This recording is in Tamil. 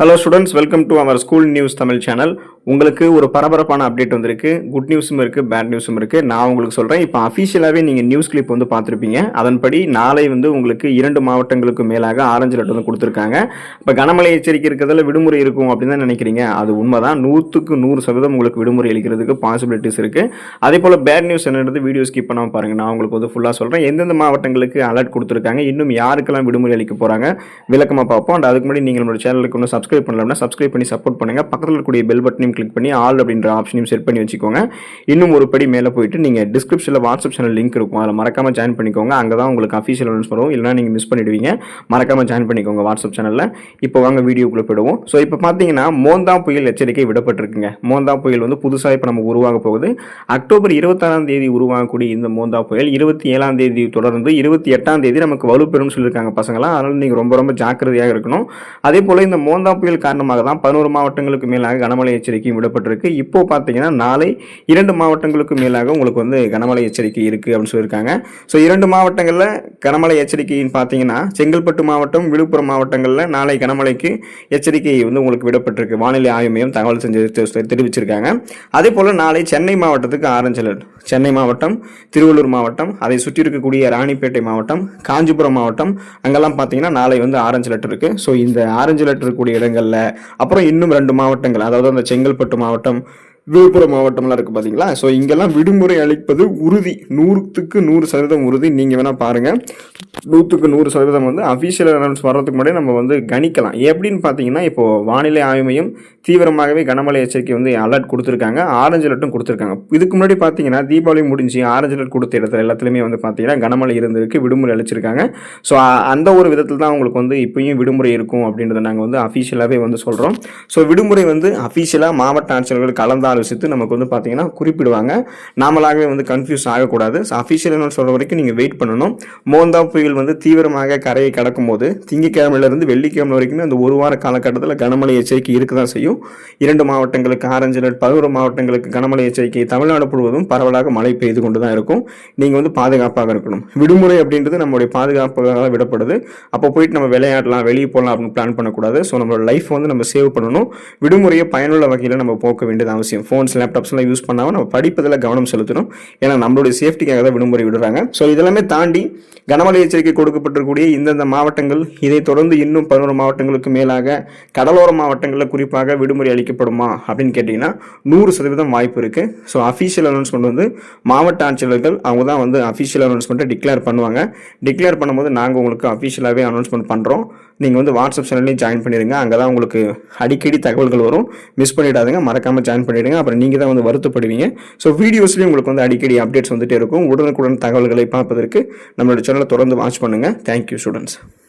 Hello students welcome to our school news Tamil channel உங்களுக்கு ஒரு பரபரப்பான அப்டேட் வந்திருக்கு. குட் நியூஸும் இருக்குது பேட் நியூஸும் இருக்குது நான் உங்களுக்கு சொல்கிறேன் இப்போ அஃபிஷியலாகவே நீங்கள் நியூஸ் கிளிப் வந்து பார்த்துருப்பீங்க. அதன்படி நாளை வந்து உங்களுக்கு இரண்டு மாவட்டங்களுக்கு மேலாக ஆரஞ்சு லெட்டர் வந்து கொடுத்துருக்காங்க. இப்போ கனமழை எச்சரிக்கை இருக்கிறதுல விடுமுறை இருக்கும் அப்படின்னு தான் நினைக்கிறீங்க. அது உண்மைதான். நூற்றுக்கு நூறு சதவீதம் உங்களுக்கு விடுமுறை அளிக்கிறதுக்கு பாசிபிலிட்டிஸ் இருக்குது அதே போல் பேட் நியூஸ் என்னது வீடியோ ஸ்கிப் பண்ணாமல் பாருங்கள் நான் உங்களுக்கு வந்து ஃபுல்லாக சொல்கிறேன் எந்தெந்த மாவட்டங்களுக்கு அலர்ட் கொடுத்துருக்காங்க இன்னும் யாருக்கெல்லாம் விடுமுறை அளிக்க போகிறாங்க விளக்கமாக பார்ப்போம். அண்ட் அதுக்கு முன்னாடி நீங்கள் நம்மளோட சேனலுக்கு இன்னும் சப்ஸ்கிரைப் பண்ணலாம்னா சப்ஸ்கிரைப் பண்ணி சப்போர்ட் பண்ணுங்கள் பக்கத்தில் இருக்கக்கூடிய பெல் பட்டனையும் கிளிக் பண்ணி ஆல் அப்படின்ற ஆப்ஷனையும் செட் பண்ணி வச்சுக்கோங்க. இன்னும் ஒரு படி மேலே போயிட்டு நீங்கள் டிஸ்கிரிப்ஷனில் வாட்ஸ்அப் சேனல் லிங்க் இருக்கும். அதில் மறக்காமல் ஜாயின் பண்ணிக்கோங்க. அங்கே தான் உங்களுக்கு அஃபீஷியல் அனௌன்ஸ் வரும். இல்லைனா நீங்கள் மிஸ் பண்ணிடுவீங்க. மறக்காமல் ஜாயின் பண்ணிக்கோங்க வாட்ஸ்அப் சேனலில் இப்போ வாங்க வீடியோக்குள்ளே போயிடுவோம். ஸோ இப்போ பார்த்தீங்கன்னா மோந்தா புயல் எச்சரிக்கை விடப்பட்டிருக்குங்க. மோந்தா புயல் வந்து புதுசாக இப்போ நம்ம உருவாக போகுது. அக்டோபர் இருபத்தாறாம் தேதி உருவாகக்கூடிய இந்த மோந்தா புயல் இருபத்தி ஏழாம் தேதி தொடர்ந்து இருபத்தி எட்டாம் தேதி நமக்கு வலுப்பெறும்னு சொல்லியிருக்காங்க பசங்களாம். அதனால் நீங்கள் ரொம்ப ரொம்ப ஜாக்கிரதையாக இருக்கணும். அதே போல் இந்த மோந்தா புயல் காரணமாக தான் பதினோரு மாவட்டங்களுக்கு மேலாக கனமழை எச்சரிக்கையும் விடப்பட்டிருக்கு. இப்போ பார்த்தீங்கன்னா நாளை இரண்டு மாவட்டங்களுக்கு மேலாக உங்களுக்கு வந்து கனமழை எச்சரிக்கை இருக்குது அப்படின்னு சொல்லியிருக்காங்க. ஸோ இரண்டு மாவட்டங்களில் கனமழை எச்சரிக்கைன்னு பார்த்தீங்கன்னா செங்கல்பட்டு மாவட்டம் விழுப்புரம் மாவட்டங்களில் நாளை கனமழைக்கு எச்சரிக்கை வந்து உங்களுக்கு விடப்பட்டிருக்கு. வானிலை ஆய்வு மையம் தகவல் செஞ்சு தெரிவிச்சிருக்காங்க. அதே போல் நாளை சென்னை மாவட்டத்துக்கு ஆரஞ்சு அலர்ட் சென்னை மாவட்டம் திருவள்ளூர் மாவட்டம் அதை சுற்றி இருக்கக்கூடிய ராணிப்பேட்டை மாவட்டம் காஞ்சிபுரம் மாவட்டம் அங்கெல்லாம் பார்த்தீங்கன்னா நாளை வந்து ஆரஞ்சு லெட்டர் இருக்கு. ஸோ இந்த ஆரஞ்சு லெட்டர் இருக்கக்கூடிய இடங்களில். அப்புறம் இன்னும் ரெண்டு மாவட்டங்கள். அதாவது அந்த செங்கல்பட்டு மாவட்டம் விழுப்புரம் மாவட்டம்லாம் இருக்குது பார்த்தீங்களா ஸோ இங்கெல்லாம் விடுமுறை அளிப்பது உறுதி. நூறுத்துக்கு நூறு சதவீதம் உறுதி. நீங்கள் வேணால் பாருங்கள் நூற்றுக்கு நூறு சதவீதம் வந்து அஃபீஷியல் அனௌன்ஸ் வர்றதுக்கு முன்னாடி நம்ம வந்து கணிக்கலாம். எப்படின்னு பார்த்தீங்கன்னா இப்போது வானிலை ஆய்வு மையம் தீவிரமாகவே கனமழை எச்சரிக்கை வந்து அலர்ட் கொடுத்துருக்காங்க. ஆரஞ்சு அலர்ட்டும் கொடுத்துருக்காங்க. இதுக்கு முன்னாடி பார்த்தீங்கன்னா தீபாவளி முடிஞ்சு ஆரஞ்சு அலர்ட் கொடுத்த இடத்துல எல்லாத்துலேயுமே வந்து பார்த்தீங்கன்னா கனமழை இருந்திருக்கு விடுமுறை அளிச்சிருக்காங்க. ஸோ அந்த ஒரு விதத்தில் தான் உங்களுக்கு வந்து இப்பயும் விடுமுறை இருக்கும் அப்படின்றத நாங்கள் வந்து அஃபீஷியலாகவே வந்து சொல்கிறோம் ஸோ விடுமுறை வந்து அஃபீஷியலாக மாவட்ட ஆட்சியர்கள் கலந்தால் கலந்தாலோசித்து நமக்கு வந்து பார்த்தீங்கன்னா குறிப்பிடுவாங்க. நாமளாகவே வந்து கன்ஃபியூஸ் ஆகக்கூடாது. ஸோ அஃபிஷியலுன்னு சொல்கிற வரைக்கும் நீங்கள் வெயிட் பண்ணணும். மோந்தா புயல் வந்து தீவிரமாக கரையை கடக்கும் போது திங்கக்கிழமையிலேருந்து வெள்ளிக்கிழமை வரைக்குமே அந்த ஒரு வார காலகட்டத்தில் கனமழை எச்சரிக்கை இருக்க தான் செய்யும். இரண்டு மாவட்டங்களுக்கு ஆரஞ்சு அலர்ட் பதினோரு மாவட்டங்களுக்கு கனமழை எச்சரிக்கை. தமிழ்நாடு முழுவதும் பரவலாக மழை பெய்து கொண்டு தான் இருக்கும். நீங்கள் வந்து பாதுகாப்பாக இருக்கணும். விடுமுறை அப்படின்றது நம்மளுடைய பாதுகாப்பாக விடப்படுது. அப்போ போயிட்டு நம்ம விளையாடலாம் வெளியே போகலாம் அப்படின்னு பிளான் பண்ணக்கூடாது. ஸோ நம்மளோட லைஃப் வந்து நம்ம சேவ் பண்ணணும். விடுமுறையை பயனுள்ள வகையில் நம்ம போக்க வேண்டியது அவசியம். ஃபோன்ஸ் லேப்டாப்ஸ்லாம் யூஸ் பண்ணாமல் நம்ம படிப்பதில் கவனம் செலுத்தணும். ஏன்னா நம்மளுடைய சேஃப்டிக்காக தான் விடுமுறை விடுறாங்க. ஸோ இதெல்லாமே தாண்டி கனமழை எச்சரிக்கை கொடுக்கப்பட்டிருக்கக்கூடிய இந்தந்த மாவட்டங்கள் இதை தொடர்ந்து இன்னும் பதினோரு மாவட்டங்களுக்கு மேலாக கடலோர மாவட்டங்களில் குறிப்பாக விடுமுறை அளிக்கப்படுமா அப்படின்னு கேட்டிங்கன்னா நூறு சதவீதம் வாய்ப்பு இருக்குது ஸோ அஃபீஷியல் அனௌன்ஸ்மெண்ட் வந்து மாவட்ட ஆட்சியர்கள் அவங்க தான் வந்து அஃபீஷியல் அனௌன்ஸ்மெண்ட்டை டிக்ளேர் பண்ணுவாங்க. டிக்ளேர் பண்ணும்போது நாங்கள் உங்களுக்கு அஃபீஷியலாகவே அனௌன்ஸ்மெண்ட் பண்ணுறோம் நீங்கள் வந்து வாட்ஸ்அப் சேனல்லையும் ஜாயின் பண்ணிடுங்க அங்கே தான் உங்களுக்கு அடிக்கடி தகவல்கள் வரும். மிஸ் பண்ணிடாதுங்க. மறக்காமல் ஜாயின் பண்ணிடுங்க. அப்புறம் நீங்கள் தான் வந்து வருத்தப்படுவீங்க. ஸோ வீடியோஸ்லேயும் உங்களுக்கு வந்து அடிக்கடி அப்டேட்ஸ் வந்துட்டே இருக்கும். உடனுக்குடன் தகவல்களை பார்ப்பதற்கு நம்மளோட சேனலை தொடர்ந்து வாட்ச் பண்ணுங்கள் தேங்க்யூ ஸ்டூடெண்ட்ஸ்